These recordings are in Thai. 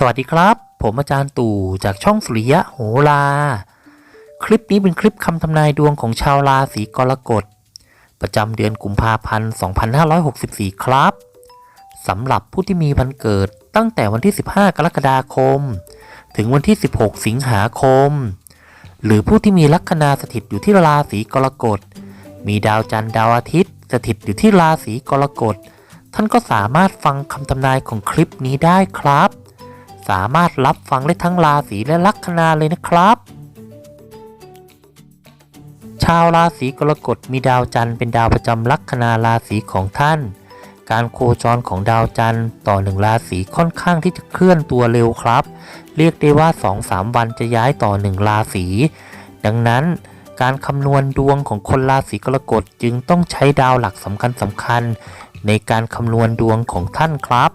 สวัสดีครับ ผมอาจารย์ตู่จากช่องสุริยะโหรา คลิปนี้เป็นคลิปคำทำนายดวงของชาวราศีกรกฎ ประจำเดือนกุมภาพันธ์ 2564 ครับสำหรับผู้ที่มีวันเกิดตั้งแต่วันที่ 15 กรกฎาคม ถึงวันที่ 16 สิงหาคม หรือผู้ที่มีลัคนาสถิตอยู่ที่ราศีกรกฎ มีดาวจันทร์ดาวอาทิตย์ สถิตอยู่ที่ราศีกรกฎ ท่านก็สามารถฟังคำทำนายของคลิปนี้ได้ครับ สามารถรับฟังได้ทั้งราศีและลัคนาเลยนะครับ ชาวราศีกรกฎมีดาวจันทร์เป็นดาวประจำลัคนาราศีของท่าน การโคจรของดาวจันทร์ต่อหนึ่งราศีค่อนข้างที่จะเคลื่อนตัวเร็วครับ เรียกได้ว่า 2-3 วันจะย้ายต่อหนึ่งราศี ดังนั้นการคำนวณดวงของคนราศีกรกฎจึงต้องใช้ดาวหลักสำคัญสำคัญๆในการคำนวณดวงของท่านครับ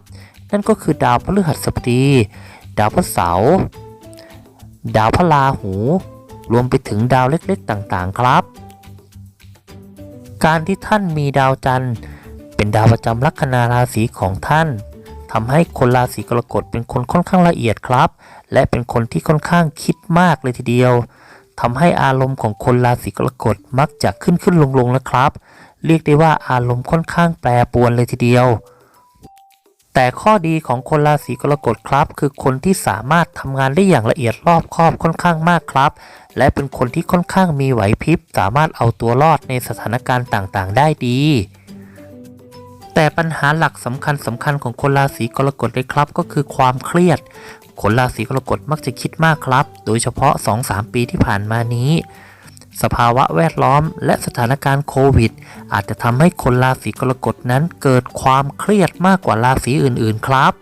นั่นก็คือดาวพฤหัสบดี ดาวพระเสาร์ดาวพระราหู รวมไปถึงดาวเล็กๆต่างๆครับ การที่ท่านมีดาวจันทร์ เป็นดาวประจำลัคนาราศีของท่านทำให้คนราศีกรกฎเป็นคนค่อนข้างละเอียดครับ และเป็นคนที่ค่อนข้างคิดมากเลยทีเดียวทำให้อารมณ์ของคนราศีกรกฎมักจะขึ้นขึ้นลงลงนะครับ เรียกได้ว่าอารมณ์ค่อนข้างแปรปรวนเลยทีเดียว แต่ข้อดีของคนราศีกรกฎครับ คือคนที่สามารถทำงานได้อย่างละเอียดรอบคอบค่อนข้างมากครับ และเป็นคนที่ค่อนข้างมีไหวพริบ สามารถเอาตัวรอดในสถานการณ์ต่างๆ ได้ดี แต่ปัญหาหลักสำคัญสำคัญของคนราศีกรกฎเลยครับ ก็คือความเครียด คนราศีกรกฎมักจะคิดมากครับ โดยเฉพาะ 2-3 ปีที่ผ่านมานี้ สภาวะแวดล้อมและสถานการณ์โควิด อาจจะทำให้คนราศีกรกฎนั้นเกิดความเครียดมากกว่าราศีอื่นๆครับ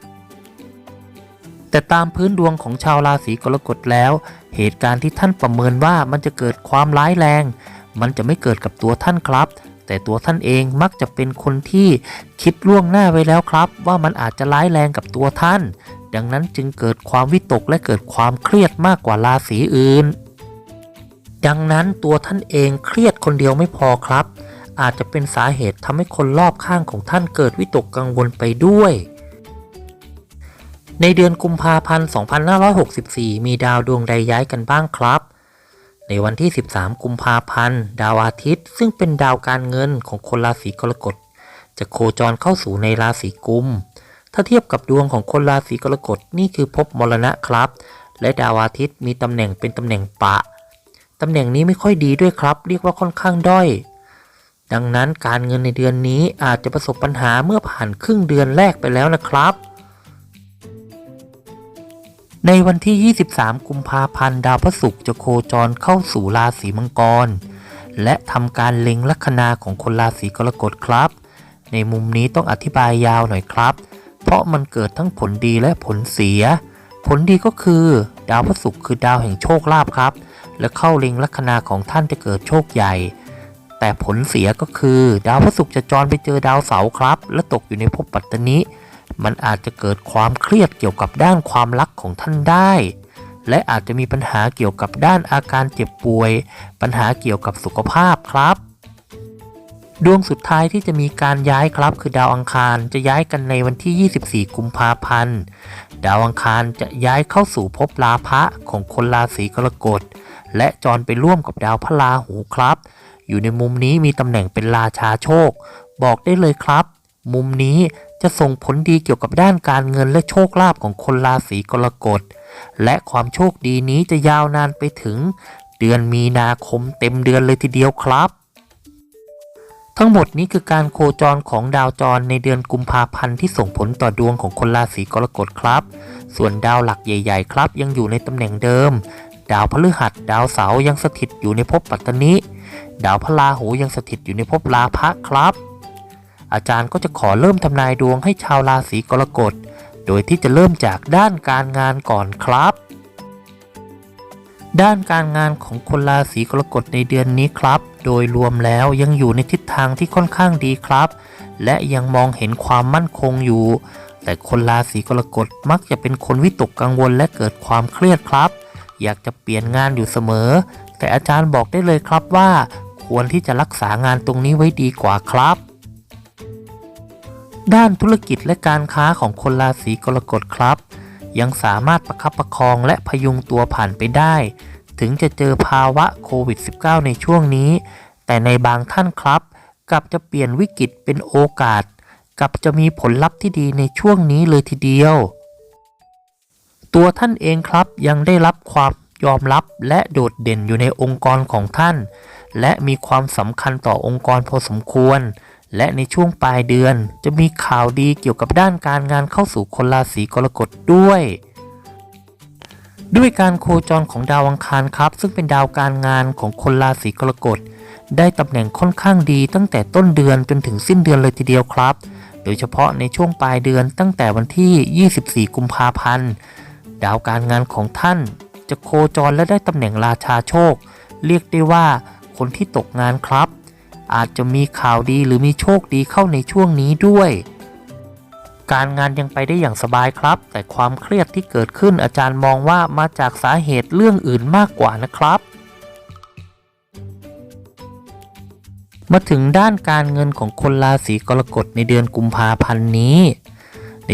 แต่ตามพื้นดวงของชาวราศีกรกฎแล้ว เหตุการณ์ที่ท่านประเมินว่ามันจะเกิดความร้ายแรง มันจะไม่เกิดกับตัวท่านครับ แต่ตัวท่านเองมักจะเป็นคนที่คิดล่วงหน้าไว้แล้วครับ ว่ามันอาจจะร้ายแรงกับตัวท่าน ดังนั้นจึงเกิดความวิตกและเกิดความเครียดมากกว่าราศีอื่น ดังนั้นตัวท่านเองเครียดคนเดียวไม่พอครับ อาจจะเป็นสาเหตุทำให้คนรอบข้างของท่านเกิดวิตกกังวลไปด้วย ในเดือนกุมภาพันธ์ 2564 มีดาวดวงใดย้ายกันบ้างครับ ในวันที่ 13 กุมภาพันธ์ ดาวอาทิตย์ ซึ่งเป็นดาวการเงินของคนราศีกรกฎ จะโคจรเข้าสู่ในราศีกุม ถ้าเทียบกับดวงของคนราศีกรกฎนี่คือภพมรณะครับ และดาวอาทิตย์มีตำแหน่งเป็นตำแหน่งปะ ตำแหน่งนี้ไม่ค่อยดีด้วยครับ เรียกว่าค่อนข้างด้อย ดังนั้นการเงินในเดือนนี้อาจจะประสบปัญหาเมื่อผ่านครึ่งเดือนแรกไปแล้วนะครับ ในวันที่ 23 กุมภาพันธ์ดาวพระศุกร์จะโคจรเข้าสู่ราศีมังกร และทำการเล็งลัคนาของคนราศีกรกฎครับ ในมุมนี้ต้องอธิบายยาวหน่อยครับ เพราะมันเกิดทั้งผลดีและผลเสีย ผลดีก็คือ ดาวพระศุกร์คือดาวแห่งโชคลาภครับ และเข้าเล็งลัคนาของท่านจะเกิดโชคใหญ่ แต่ผลเสียก็คือ ดาวพระศุกร์จะจรไปเจอดาวเสาร์ครับ และตกอยู่ในภพปัตตนิมันอาจจะเกิดความเครียดเกี่ยวกับด้านความรักของท่านได้ และอาจจะมีปัญหาเกี่ยวกับด้านอาการเจ็บป่วย ปัญหาเกี่ยวกับสุขภาพครับดวงสุดท้ายที่จะมีการย้ายครับ คือดาวอังคารจะย้ายกันในวันที่ 24 กุมภาพันธ์ ดาวอังคารจะย้ายเข้าสู่ภพราพะของคนราศีกรกฎ และจรไปร่วมกับดาวพระราหูครับ อยู่ในมุมนี้มีตำแหน่งเป็นราชาโชค บอกได้เลยครับ มุมนี้จะส่งผลดีเกี่ยวกับด้านการเงินและโชคลาภของคนราศีกรกฎ และความโชคดีนี้จะยาวนานไปถึง เดือนมีนาคมเต็มเดือนเลยทีเดียวครับ ทั้งหมดนี้คือการโคจรของดาวจรในเดือนกุมภาพันธ์ที่ส่งผลต่อดวงของคนราศีกรกฎครับ ส่วนดาวหลักใหญ่ ๆ ครับ ยังอยู่ในตำแหน่งเดิม ดาวพฤหัส ดาวเสาร์ยังสถิตอยู่ในภพปัตตนิดาวพระราหูยังสถิตอยู่ในภพราพะครับ อาจารย์ก็จะขอเริ่มทำนายดวงให้ชาวราศีกรกฎ โดยที่จะเริ่มจากด้านการงานก่อนครับ ด้านการงานของคนราศีกรกฎในเดือนนี้ครับ โดยรวมแล้วยังอยู่ในทิศทางที่ค่อนข้างดีครับ และยังมองเห็นความมั่นคงอยู่ แต่คนราศีกรกฎมักจะเป็นคนวิตกกังวลและเกิดความเครียดครับ อยากจะเปลี่ยนงานอยู่เสมอ แต่อาจารย์บอกได้เลยครับว่า ควรที่จะรักษางานตรงนี้ไว้ดีกว่าครับ ด้านธุรกิจและการค้าของคนราศีกรกฎครับ ยังสามารถประคับประคองและพยุงตัวผ่านไปได้ ถึงจะเจอภาวะโควิด -19 ในช่วงนี้ แต่ในบางท่านครับกลับจะเปลี่ยนวิกฤตเป็นโอกาสกลับจะมีผลลัพธ์ที่ดีในช่วงนี้เลยทีเดียว ตัวท่านเองครับยังได้รับความยอมรับและโดดเด่นอยู่ในองค์กรของท่าน และมีความสำคัญต่อองค์กรพอสมควร และในช่วงปลายเดือน จะมีข่าวดีเกี่ยวกับด้านการงานเข้าสู่คนราศีกรกฎด้วย ด้วยการโคจรของดาวอังคารครับ ซึ่งเป็นดาวการงานของคนราศีกรกฎได้ตำแหน่งค่อนข้างดีตั้งแต่ต้นเดือนจนถึงสิ้นเดือนเลยทีเดียวครับ โดยเฉพาะในช่วงปลายเดือนตั้งแต่วันที่ 24 กุมภาพันธ์ ดาวการงานของท่าน จะโคจรและได้ตำแหน่งราชาโชค เรียกได้ว่าคนที่ตกงานครับ อาจจะมีข่าวดีหรือมีโชคดีเข้าในช่วงนี้ด้วย การงานยังไปได้อย่างสบายครับ แต่ความเครียดที่เกิดขึ้นอาจารย์มองว่ามาจากสาเหตุเรื่องอื่นมากกว่านะครับมาถึงด้านการเงินของคนราศีกรกฎในเดือนกุมภาพันธ์นี้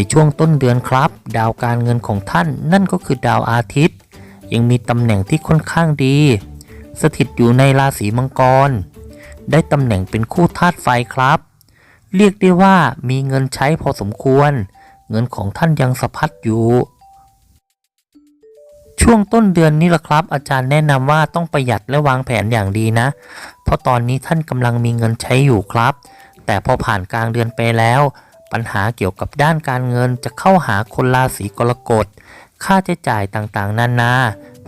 ในช่วงต้นเดือนครับ ดาวการเงินของท่านนั่นก็คือดาวอาทิตย์ ยังมีตำแหน่งที่ค่อนข้างดี สถิตอยู่ในราศีมังกร ได้ตำแหน่งเป็นคู่ธาตุไฟครับ เรียกได้ว่ามีเงินใช้พอสมควร เงินของท่านยังสะพัดอยู่ ช่วงต้นเดือนนี้ละครับ อาจารย์แนะนำว่าต้องประหยัดและวางแผนอย่างดีนะ เพราะตอนนี้ท่านกำลังมีเงินใช้อยู่ครับ แต่พอผ่านกลางเดือนไปแล้ว ปัญหาเกี่ยวกับด้านการเงินจะเข้าหาคนราศีกรกฎ ค่าใช้จ่ายต่างๆ นานา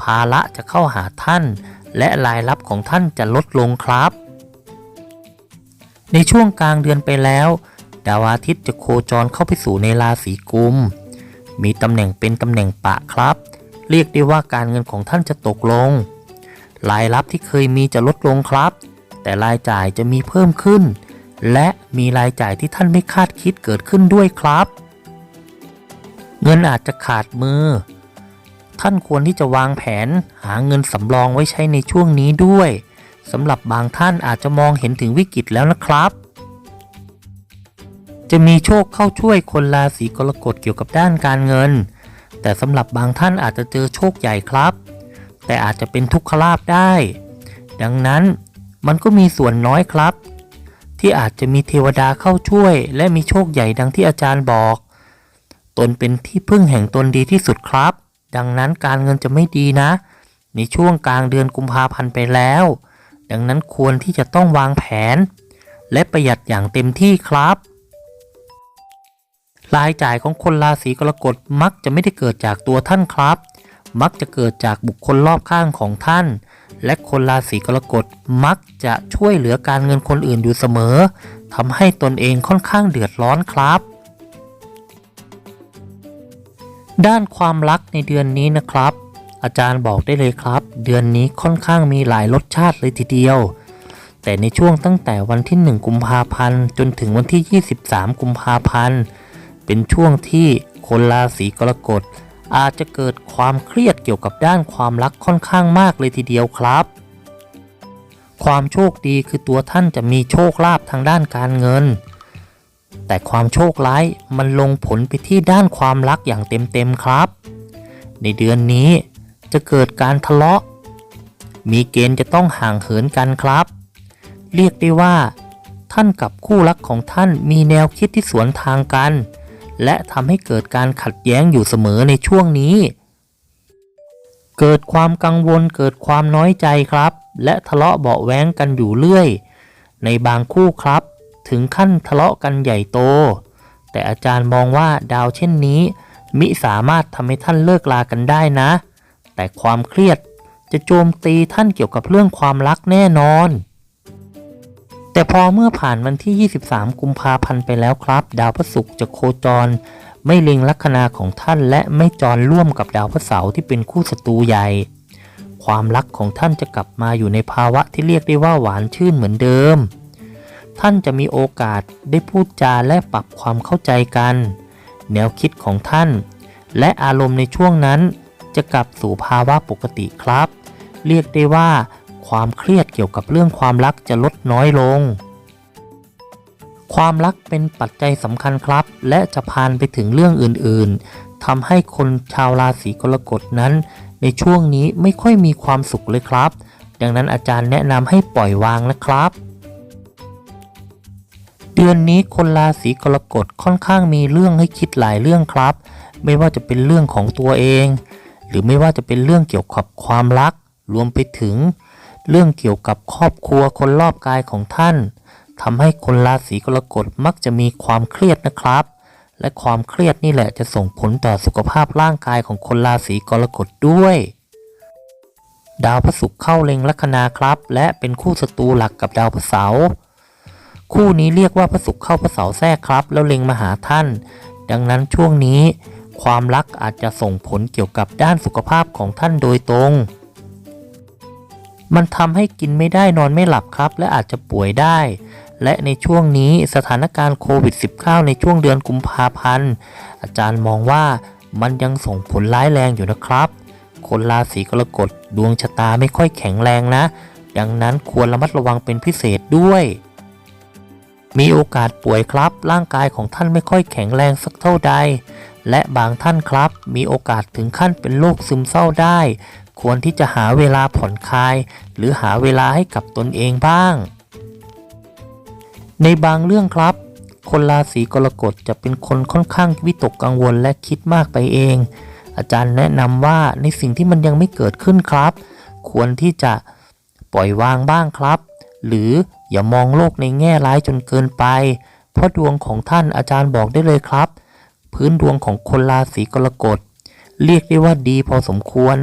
ภาระจะเข้าหาท่าน และรายรับของท่านจะลดลงครับ ในช่วงกลางเดือนไปแล้ว ดาวอาทิตย์จะโคจรเข้าไปสู่ในราศีกุม มีตำแหน่งเป็นตำแหน่งปะครับ เรียกได้ว่าการเงินของท่านจะตกลง รายรับที่เคยมีจะลดลงครับ แต่รายจ่ายจะมีเพิ่มขึ้น และมีรายจ่ายที่ท่านไม่คาดคิดเกิดขึ้นด้วยครับ เงินอาจจะขาดมือ ท่านควรที่จะวางแผนหาเงินสำรองไว้ใช้ในช่วงนี้ด้วยสำหรับบางท่านอาจจะมองเห็นถึงวิกฤตแล้วนะครับ จะมีโชคเข้าช่วยคนราศีกรกฎเกี่ยวกับด้านการเงิน แต่สำหรับบางท่านอาจจะเจอโชคใหญ่ครับ แต่อาจจะเป็นทุกขลาภได้ ดังนั้นมันก็มีส่วนน้อยครับ ที่อาจจะมีเทวดาเข้าช่วย และมีโชคใหญ่ดังที่อาจารย์บอก ตนเป็นที่พึ่งแห่งตนดีที่สุดครับ ดังนั้นการเงินจะไม่ดีนะ ในช่วงกลางเดือนกุมภาพันธ์ไปแล้ว ดังนั้นควรที่จะต้องวางแผน และประหยัดอย่างเต็มที่ครับ รายจ่ายของคนราศีกรกฎมักจะไม่ได้เกิดจากตัวท่านครับ มักจะเกิดจากบุคคลรอบข้างของท่าน และคนราศีกรกฎมักจะช่วยเหลือการเงินคนอื่นอยู่เสมอทำให้ตนเองค่อนข้างเดือดร้อนครับ ด้านความรักในเดือนนี้นะครับ อาจารย์บอกได้เลยครับ เดือนนี้ค่อนข้างมีหลายรสชาติเลยทีเดียว แต่ในช่วงตั้งแต่วันที่ 1 กุมภาพันธ์จนถึงวันที่ 23 กุมภาพันธ์เป็นช่วงที่คนราศีกรกฎ อาจจะเกิดความเครียดเกี่ยวกับด้านความรักค่อนข้างมากเลยทีเดียวครับ ความโชคดีคือตัวท่านจะมีโชคลาภทางด้านการเงิน แต่ความโชคร้ายมันลงผลไปที่ด้านความรักอย่างเต็มๆครับ ในเดือนนี้จะเกิดการทะเลาะ มีเกณฑ์จะต้องห่างเหินกันครับ เรียกได้ว่า ท่านกับคู่รักของท่านมีแนวคิดที่สวนทางกัน และทำให้เกิดการขัดแย้งอยู่เสมอในช่วงนี้ เกิดความกังวลเกิดความน้อยใจครับ และทะเลาะเบาแว้งกันอยู่เรื่อย ในบางคู่ครับ ถึงขั้นทะเลาะกันใหญ่โต แต่อาจารย์มองว่าดาวเช่นนี้ มิสามารถทำให้ท่านเลิกลากันได้นะ แต่ความเครียดจะโจมตีท่านเกี่ยวกับเรื่องความรักแน่นอน แต่พอเมื่อผ่านวันที่ 23 กุมภาพันธ์ไปแล้วครับ ดาวพฤหัสจะโคจร ไม่เล็งลัคนาของท่านและไม่จรร่วมกับดาวพฤหัสเสาร์ที่เป็นคู่ศัตรูใหญ่ ความรักของท่านจะกลับมาอยู่ในภาวะที่เรียกได้ว่าหวานชื่นเหมือนเดิม ท่านจะมีโอกาสได้พูดจาและปรับความเข้าใจกัน แนวคิดของท่าน และอารมณ์ในช่วงนั้นจะกลับสู่ภาวะปกติครับ เรียกได้ว่า ความเครียดเกี่ยวกับเรื่องความรักจะลดน้อยลง ความรักเป็นปัจจัยสำคัญครับ และจะพานไปถึงเรื่องอื่นๆทำให้คนชาวราศีกรกฎนั้น ในช่วงนี้ไม่ค่อยมีความสุขเลยครับ ดังนั้นอาจารย์แนะนำให้ปล่อยวางนะครับเดือนนี้คนราศีกรกฎค่อนข้างมีเรื่องให้คิดหลายเรื่องครับ ไม่ว่าจะเป็นเรื่องของตัวเอง หรือไม่ว่าจะเป็นเรื่องเกี่ยวกับความรัก รวมไปถึง เรื่องเกี่ยวกับครอบครัวคนรอบกายของท่านทำให้คนราศีกรกฎมักจะมีความเครียดนะครับ และความเครียดนี่แหละจะส่งผลต่อสุขภาพร่างกายของคนราศีกรกฎด้วย ดาวพระศุกร์เข้าเล็งลัคนาครับ และเป็นคู่ศัตรูหลักกับดาวพระเสาร์คู่นี้เรียกว่าพระศุกร์เข้าพระเสาร์แทรกครับ แล้วเล็งมาหาท่าน ดังนั้นช่วงนี้ ความรักอาจจะส่งผลเกี่ยวกับด้านสุขภาพของท่านโดยตรง มันทำให้กินไม่ได้นอนไม่หลับครับ และอาจจะป่วยได้ และในช่วงนี้สถานการณ์โควิด -19 ในช่วงเดือนกุมภาพันธ์ อาจารย์มองว่ามันยังส่งผลร้ายแรงอยู่นะครับ คนราศีกรกฎดวงชะตาไม่ค่อยแข็งแรงนะ ดังนั้นควรระมัดระวังเป็นพิเศษด้วย มีโอกาสป่วยครับ ร่างกายของท่านไม่ค่อยแข็งแรงสักเท่าใดและบางท่านครับ มีโอกาสถึงขั้นเป็นโรคซึมเศร้าได้ ควรที่จะหาเวลาผ่อนคลาย หรือหาเวลาให้กับตนเองบ้าง ในบางเรื่องครับ คนราศีกรกฎจะเป็นคนค่อนข้างวิตกกังวลและคิดมากไปเอง อาจารย์แนะนำว่าในสิ่งที่มันยังไม่เกิดขึ้นครับ ควรที่จะปล่อยวางบ้างครับ หรืออย่ามองโลกในแง่ร้ายจนเกินไป เพราะดวงของท่านอาจารย์บอกได้เลยครับ พื้นดวงของคนราศีกรกฎเรียกได้ว่าดีพอสมควร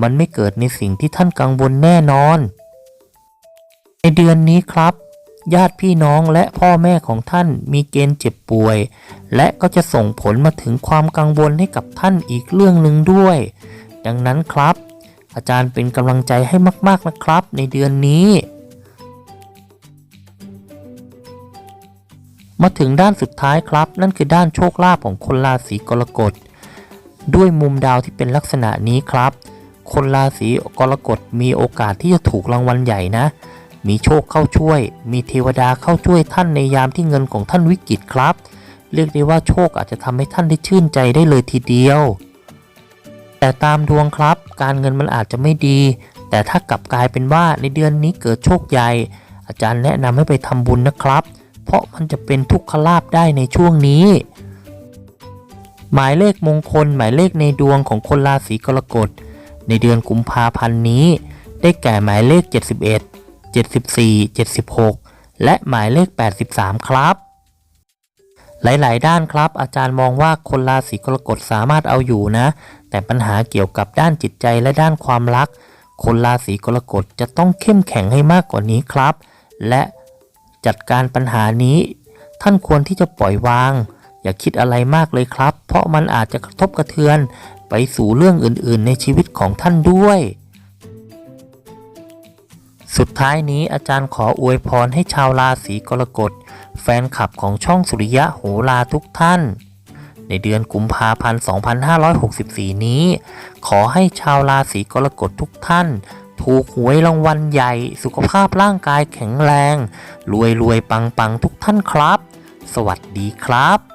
มันไม่เกิดในสิ่งที่ท่านกังวลแน่นอน ในเดือนนี้ครับ ญาติพี่น้องและพ่อแม่ของท่านมีเกณฑ์เจ็บป่วย และก็จะส่งผลมาถึงความกังวลให้กับท่านอีกเรื่องหนึ่งด้วย ดังนั้นครับ อาจารย์เป็นกำลังใจให้มาก ๆนะครับ ในเดือนนี้มาถึงด้านสุดท้ายครับ นั่นคือด้านโชคลาภของคนราศีกรกฎ ด้วยมุมดาวที่เป็นลักษณะนี้ครับ คนราศีกรกฎมีโอกาสที่จะถูกรางวัลใหญ่นะ มีโชคเข้าช่วย มีเทวดาเข้าช่วยท่านในยามที่เงินของท่านวิกฤตครับ เรียกได้ว่าโชคอาจจะทำให้ท่านได้ชื่นใจได้เลยทีเดียว แต่ตามดวงครับ การเงินมันอาจจะไม่ดี แต่ถ้ากลับกลายเป็นว่าในเดือนนี้เกิดโชคใหญ่ อาจารย์แนะนำให้ไปทำบุญนะครับ เพราะมันจะเป็นทุกขลาภได้ในช่วงนี้หมายเลขมงคล หมายเลขในดวงของคนราศีกรกฎ ในเดือนกุมภาพันธ์นี้ ได้แก่หมายเลข 71 74 76 และหมายเลข 83 ครับ หลาย ๆ ด้านครับ อาจารย์มองว่าคนราศีกรกฎสามารถเอาอยู่นะ แต่ปัญหาเกี่ยวกับด้านจิตใจและด้านความรัก คนราศีกรกฎจะต้องเข้มแข็งให้มากกว่านี้ครับ และจัดการปัญหานี้ ท่านควรที่จะปล่อยวาง อย่าคิดอะไรมากเลยครับ เพราะมันอาจจะกระทบกระเทือน ไปสู่เรื่องอื่นๆ ในชีวิตของท่านด้วย สุดท้ายนี้อาจารย์ขออวยพรให้ชาวราศีกรกฎ แฟนคลับของช่องสุริยะโหราทุกท่าน ในเดือนกุมภาพันธ์ 2564 นี้ ขอให้ชาวราศีกรกฎทุกท่านถูกหวยรางวัลใหญ่ สุขภาพร่างกายแข็งแรง รวยรวยปังปังทุกท่านครับ สวัสดีครับ